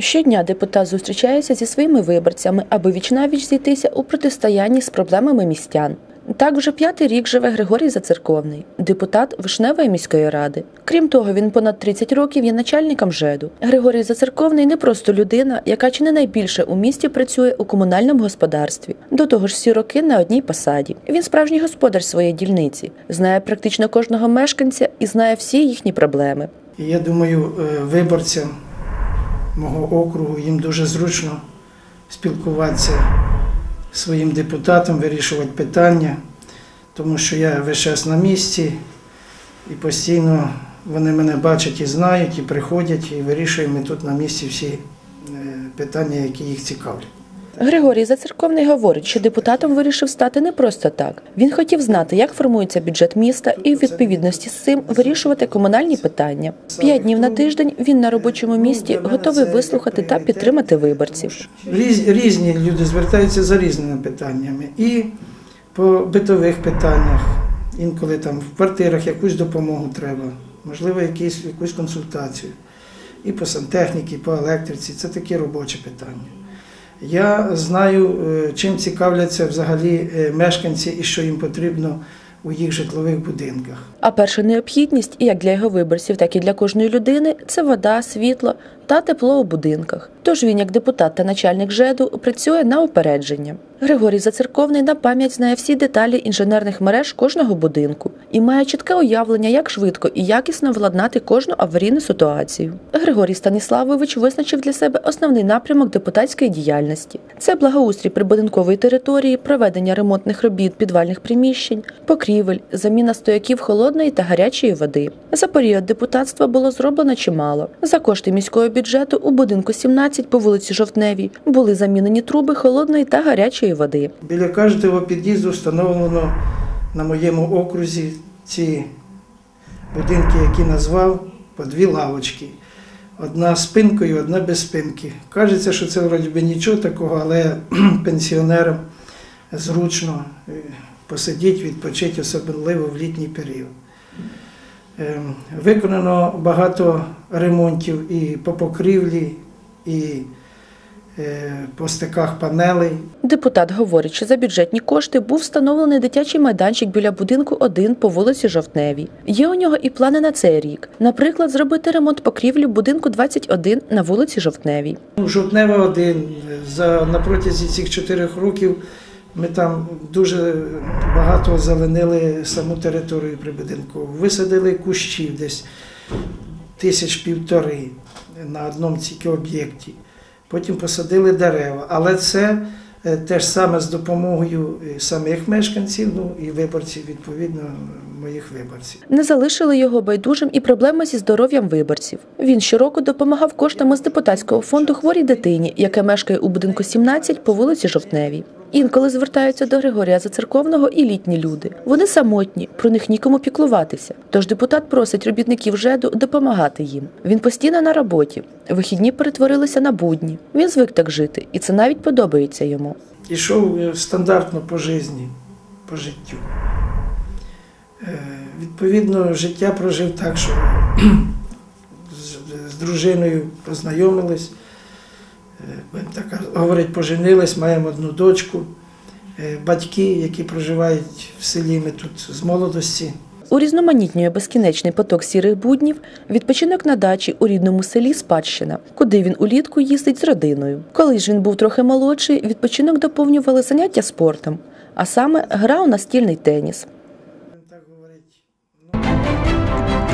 Щодня депутат зустрічається зі своїми виборцями, аби вічнавіч зійтися у протистоянні з проблемами містян. Так вже п'ятий рік живе Григорій Зацерковний, депутат Вишневої міської ради. Крім того, він понад 30 років є начальником ЖЕДу. Григорій Зацерковний не просто людина, яка чи не найбільше у місті працює у комунальному господарстві. До того ж, всі роки на одній посаді. Він справжній господар своєї дільниці, знає практично кожного мешканця і знає всі їхні проблеми. Я думаю, е, виборцям мого округу їм дуже зручно спілкуватися зі своїм депутатом, вирішувати питання, тому що я весь час на місці і постійно вони мене бачать і знають, і приходять, і вирішуємо тут на місці всі е, питання, які їх цікавлять. Григорій Зацерковний говорить, що депутатом вирішив стати не просто так. Він хотів знати, як формується бюджет міста, і у відповідності з цим вирішувати комунальні питання. П'ять днів на тиждень він на робочому місці готовий вислухати та підтримати виборців. Різні люди звертаються за різними питаннями. І по битових питаннях, інколи там в квартирах якусь допомогу треба, можливо, якісь, якусь консультацію. І по сантехніці, і по електриці. Це такі робочі питання. Я знаю, е, чим цікавляться взагалі е, мешканці і що їм потрібно у їх житлових будинках. А перша необхідність, як для його виборців, так і для кожної людини, це вода, світло та тепло у будинках. Тож він, як депутат та начальник ЖЕДу, працює на упередження. Григорій Зацерковний на пам'ять знає всі деталі інженерних мереж кожного будинку і має чітке уявлення, як швидко і якісно владнати кожну аварійну ситуацію. Григорій Станіславович визначив для себе основний напрямок депутатської діяльності: це благоустрій прибудинкової території, проведення ремонтних робіт підвальних приміщень, покрівель, заміна стояків холодної та гарячої води. За період депутатства було зроблено чимало. За кошти міського бюджету у будинку 17 по вулиці Жовтневій були замінені труби холодної та гарячої води. Біля кожного під'їзду встановлено на моєму окрузі ці будинки, які назвав, по дві лавочки. Одна з спинкою, одна без спинки. Кажеться, що це вроді би нічого такого, але пенсіонерам зручно е, посидіти, відпочити, особливо в літній період. Ем, Виконано багато ремонтів і по покрівлі, і е, по стиках панелей. Депутат говорить, що за бюджетні кошти був встановлений дитячий майданчик біля будинку 1 по вулиці Жовтневій. Є у нього і плани на цей рік. Наприклад, зробити ремонт покрівлі будинку 21 на вулиці Жовтневій. Ну, Жовтнева один за на протязі цих чотирьох років ми там дуже багато зеленили саму територію прибудинкову. Висадили кущів десь тисяч півтори на одному тільки об'єкті. Потім посадили дерева. Але це теж те ж саме з допомогою е, самих мешканців, ну і виборців, відповідно, моїх виборців. Не залишили його байдужим і проблеми зі здоров'ям виборців. Він щороку допомагав коштами з депутатського фонду хворій дитині, яка мешкає у будинку 17 по вулиці Жовтневій. Інколи звертаються до Григорія Зацерковного і літні люди. Вони самотні, про них нікому піклуватися. Тож депутат просить робітників ЖЕДу допомагати їм. Він постійно на роботі. Вихідні перетворилися на будні. Він звик так жити, і це навіть подобається йому. Ішов е, стандартно по житті, по життю. Е, Відповідно, життя прожив так, що з- дружиною познайомились, е, так говорити, поженились, маємо одну дочку. Е, Батьки, які проживають в селі, ми тут з молодості. Урізноманітнює безкінечний поток сірих буднів, відпочинок на дачі у рідному селі Спадщина, куди він улітку їздить з родиною. Коли ж він був трохи молодший, відпочинок доповнювали заняття спортом, а саме гра у настільний теніс говорить. Ну...